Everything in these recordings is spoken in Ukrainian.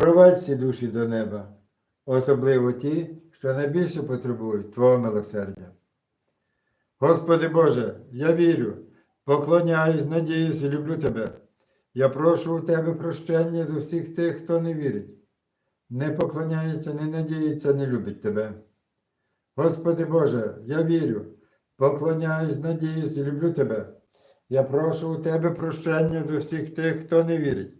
провадь всі душі до неба, особливо ті, що найбільше потребують Твого милосердя. Господи Боже, я вірю, поклоняюсь, надіюсь і люблю Тебе. Я прошу у Тебе прощення за всіх тих, хто не вірить, не поклоняється, не надіється, не любить Тебе. Господи Боже, я вірю, поклоняюсь, надіюсь і люблю Тебе. Я прошу у Тебе прощення за всіх тих, хто не вірить,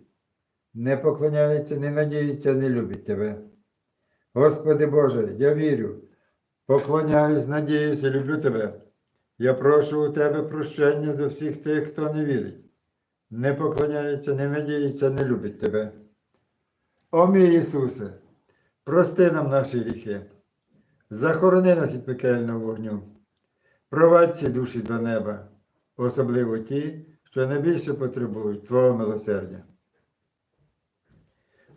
Не поклоняється, не надіється, не любить Тебе. Господи Боже, я вірю, поклоняюсь, надіюсь і люблю Тебе. Я прошу у Тебе прощення за всіх тих, хто не вірить. Не поклоняється, не надіється, не любить Тебе. О мій Ісусе, прости нам наші гріхи, захорони нас від пекельного вогню, провадь ці душі до неба, особливо ті, що найбільше потребують Твого милосердя.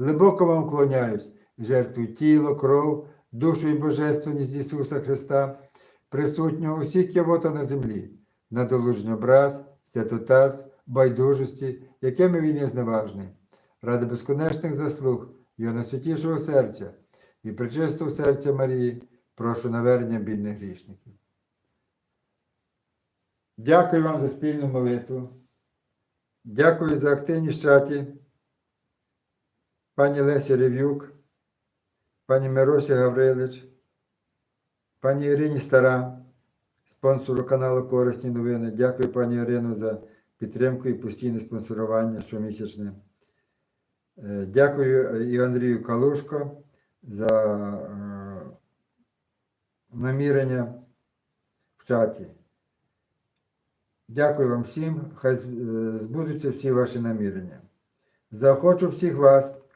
глибоко вам вклоняюсь жертвую тіло, кров, душу і божественність Ісуса Христа, присутнього усіх кявота на землі, на долужний образ, святотаз, байдужості, якими він є зневажний, ради безконечних заслуг Його найсвятішого серця і причистого серця Марії, прошу навернення бідних грішників. Дякую вам за спільну молитву. Дякую за активність в чаті. Пані Лесі Рев'юк, пані Миросі Гаврилич, пані Ірині Стара, спонсору каналу Корисні новини. Дякую пані Ірино за підтримку і постійне спонсорування щомісячне. Е, Дякую і Андрію Калушко за е, намірення в чаті. Дякую вам всім. Хай е, збудуться всі ваші намірення. Заохочу всіх вас